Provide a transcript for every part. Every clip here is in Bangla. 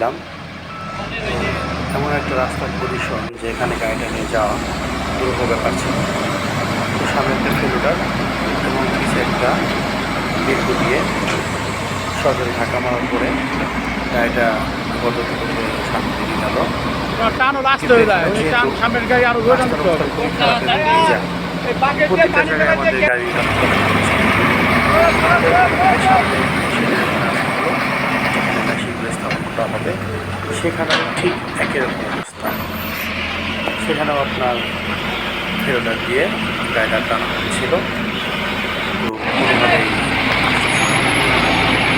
যাচ্ছিলাম এমন একটা রাস্তার পজিশন যে এখানে গাড়িটা নিয়ে যাওয়া দুরূহ ব্যাপার ছিল। তো সামনে একটা ফেলুটার এবং পিছিয়ে একটা দীর্ঘ দিয়ে সজোরে ঢাকা মারার পরে গাড়িটা গত থেকে সামনে দিকে গেল। হয়ে যায় ওই টান সামনের গাড়ি আরও ধরে রাস্তার আনতে হবে অবস্থা খুবই খারাপ এবং ভিজা। প্রত্যেকটা জায়গায় আমাদের গাড়ি মেশিনগুলো হবে। সেখানেও ঠিক একই রকম অবস্থা। সেখানেও আপনার ফেরোটার দিয়ে গাড়িটা টানা হচ্ছিল তো কোনোভাবেই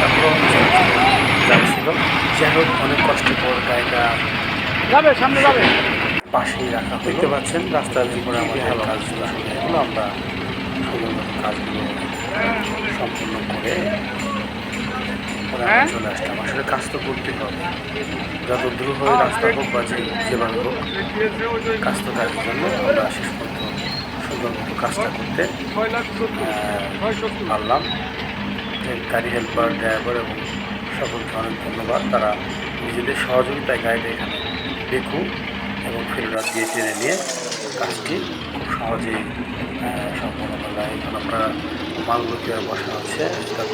তারপরেও যাচ্ছিল যাই হোক অনেক কষ্ট পর গাড়িটা যাবে সামনে যাবে। পাশেই রাখা দেখতে পাচ্ছেন রাস্তার জীবনে আমাদের কাজগুলো আমরা সুন্দর কাজগুলো সম্পূর্ণ করে পরে আমরা হ্যাঁ? চলে আসলাম। আসলে কাজ তো করতে হবে। যত দ্রুত হয় রাস্তা হোক বা যে যেভাবে হোক কাজ তো কাজের জন্য আমরা শেষ পর্যন্ত সুন্দর মতো কাজটা করতে পারলাম। গাড়ি হেল্পার ড্রাইভার এবং সকলকে অনেক ধন্যবাদ। তারা নিজেদের সহযোগিতায় গাড়িটা এখানে দেখু এবং ফিল্ডার দিয়ে টেনে নিয়ে কাজটি খুব সহজেই সম্পন্ন করলাম। এখন আমরা মালগুলো কীভাবে বসানো হচ্ছে সেটা